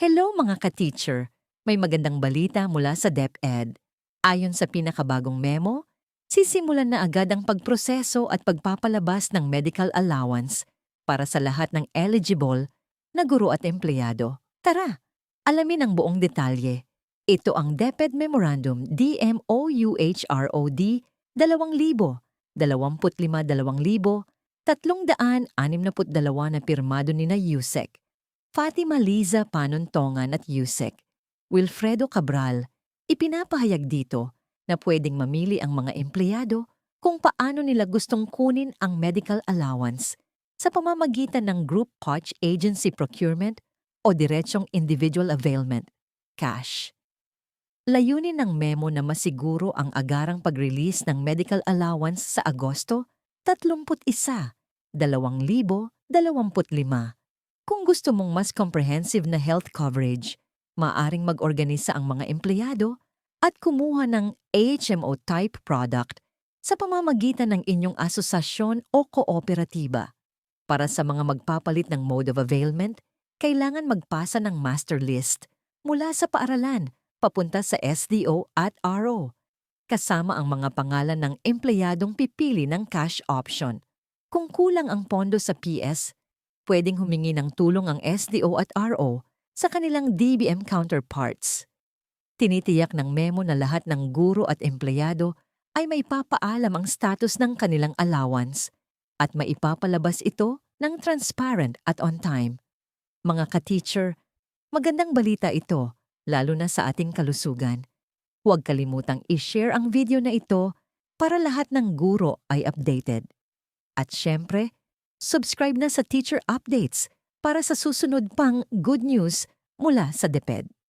Hello mga ka-teacher! May magandang balita mula sa DepEd. Ayon sa pinakabagong memo, sisimulan na agad ang pagproseso at pagpapalabas ng medical allowance para sa lahat ng eligible na guro at empleyado. Tara, alamin ang buong detalye. Ito ang DepEd Memorandum DMOUHROD 2000, 25-2000, 362 na pirmado ni na Yusek, Fatima Liza Panuntongan at Yusek, Wilfredo Cabral, ipinapahayag dito na pwedeng mamili ang mga empleyado kung paano nila gustong kunin ang medical allowance sa pamamagitan ng Group Coach Agency Procurement o diretsong Individual Availment, cash. Layunin ng memo na masiguro ang agarang pag-release ng medical allowance sa Agosto 31, 2025. Kung gusto mong mas comprehensive na health coverage, maaring mag-organisa ang mga empleyado at kumuha ng AHMO-type product sa pamamagitan ng inyong asosasyon o kooperatiba. Para sa mga magpapalit ng mode of availment, kailangan magpasa ng master list mula sa paaralan papunta sa SDO at RO, kasama ang mga pangalan ng empleyadong pipili ng cash option. Kung kulang ang pondo sa PS, pwedeng humingi ng tulong ang SDO at RO sa kanilang DBM counterparts. Tinitiyak ng memo na lahat ng guro at empleyado ay may papaalam ang status ng kanilang allowance at maipapalabas ito ng transparent at on time. Mga ka-teacher, magandang balita ito lalo na sa ating kalusugan. Huwag kalimutang i-share ang video na ito para lahat ng guro ay updated. At syempre, subscribe na sa Teacher Updates para sa susunod pang good news mula sa DepEd.